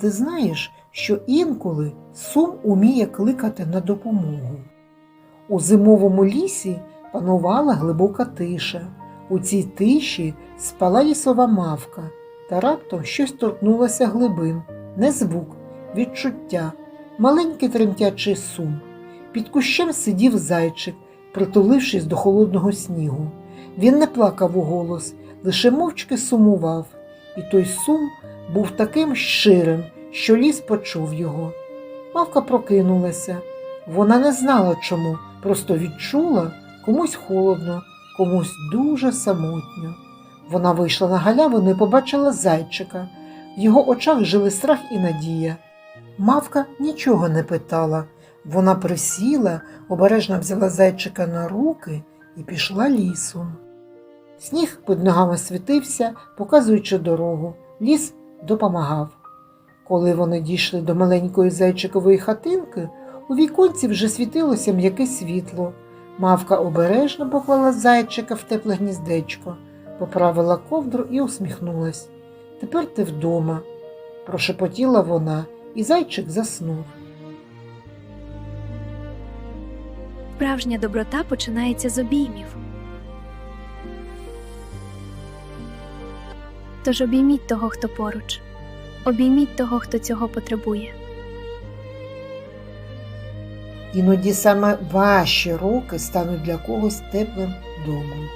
Ти знаєш, що інколи сум уміє кликати на допомогу. У зимовому лісі панувала глибока тиша. У цій тиші спала лісова мавка, та раптом щось торкнулося глибин, не звук, відчуття, маленький тремтячий сум. Під кущем сидів зайчик, притулившись до холодного снігу. Він не плакав у голос, лише мовчки сумував, і той сум був таким щирим, що ліс почув його. Мавка прокинулася. Вона не знала чому, просто відчула комусь холодно, комусь дуже самотньо. Вона вийшла на галявину і побачила зайчика. В його очах жили страх і надія. Мавка нічого не питала. Вона присіла, обережно взяла зайчика на руки і пішла лісом. Сніг під ногами світився, показуючи дорогу. Ліс допомагав. Коли вони дійшли до маленької зайчикової хатинки, у віконці вже світилося м'яке світло. Мавка обережно поклала зайчика в тепле гніздечко, поправила ковдру і усміхнулась. Тепер ти вдома, прошепотіла вона, і зайчик заснув. Справжня доброта починається з обіймів. Тож обійміть того, хто поруч, обійміть того, хто цього потребує. Іноді саме ваші руки стануть для когось теплим домом.